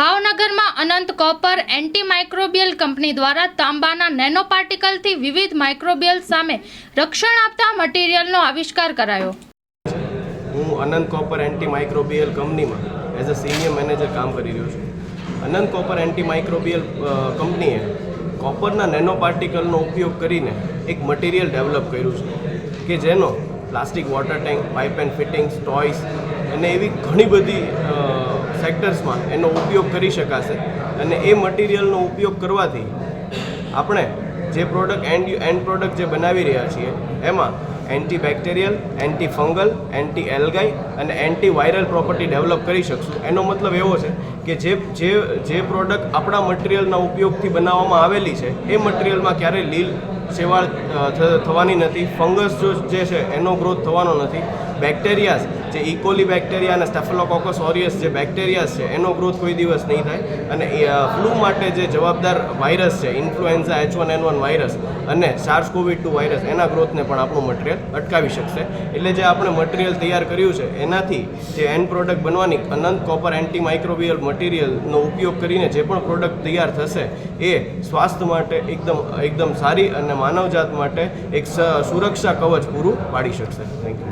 ભાવનગરમાં Anant copper anti microbial company દ્વારા તાંબાના નેનો પાર્ટિકલથી વિવિધ માઇક્રોબિયલ સામે રક્ષણ આપતા મટીરિયલનો આવિષ્કાર કરાયો. હું અનંત કોપર એન્ટી માઇક્રોબિયલ કંપનીમાં એઝ અ સિનિયર મેનેજર કામ કરી રહ્યો છું. અનંત કોપર એન્ટી માઇક્રોબિયલ કંપનીએ કોપરના નેનો પાર્ટિકલનો ઉપયોગ કરીને એક મટીરિયલ ડેવલપ કર્યું છે કે જેનો plastic water tank, pipe and fittings, toys અને એવી ઘણી બધી સેક્ટર્સમાં એનો ઉપયોગ કરી શકાશે. અને એ મટીરિયલનો ઉપયોગ કરવાથી આપણે જે પ્રોડક્ટ એન્ડ એન્ડ પ્રોડક્ટ જે બનાવી રહ્યા છીએ, એમાં anti bacterial anti fungal anti algae અને એન્ટી વાયરલ પ્રોપર્ટી ડેવલપ કરી શકશું. એનો મતલબ એવો છે કે જે જે જે પ્રોડક્ટ આપણા મટીરિયલના ઉપયોગથી બનાવવામાં આવેલી છે, એ મટીરિયલમાં ક્યારેય લીલ શેવાળ થવાની નથી. ફંગસ જો જે છે, એનો ગ્રોથ થવાનો નથી. બેક્ટેરિયાઝ જે ઇકોલી બેક્ટેરિયા અને સ્ટેફલોકોકસ ઓરિયસ જે બેક્ટેરિયા છે, એનો ગ્રોથ કોઈ દિવસ નહીં થાય. અને ફ્લૂ માટે જે જવાબદાર વાયરસ છે influenza H one N one virus અને સાર્સ કોવિડ ટુ વાયરસ એના ગ્રોથને પણ આપણું મટીરિયલ અટકાવી શકશે. એટલે જે આપણે મટીરિયલ તૈયાર કર્યું છે, એનાથી જે એન્ડ પ્રોડક્ટ બનવાની અનંત કોપર એન્ટી માઇક્રોબિયલ મટીરિયલનો ઉપયોગ કરીને જે પણ પ્રોડક્ટ તૈયાર થશે, એ સ્વાસ્થ્ય માટે એકદમ એકદમ સારી અને માનવજાત માટે એક સુરક્ષા કવચ પૂરું પાડી શકશે. Thank you